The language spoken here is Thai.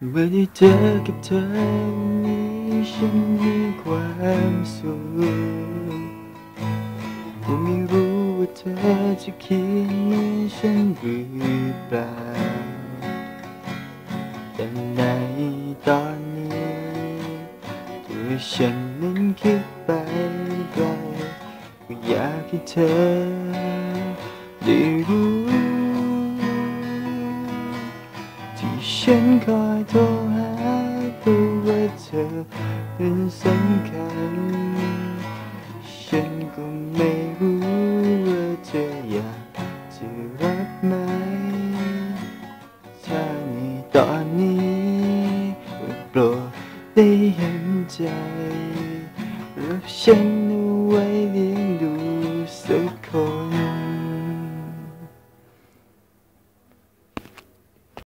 เมื่อได้เจอกับเธอนี้ฉันมีความสุขแต่ไม่รู้ว่าเธอจะคิดเหมือนฉันหรือเปล่าแต่ในตอนนี้ตัวฉันนั้นคิดไปไกลก็อยากให้เธอ ฉันคอยโทรหาเพราะว่าเธอเป็นสำคัญ ฉันก็ไม่รู้ว่าเธออยากจะรับไหม ถ้าในตอนนี้โปรดได้เห็นใจรับฉันเอาไว้เลี้ยงดูสักคน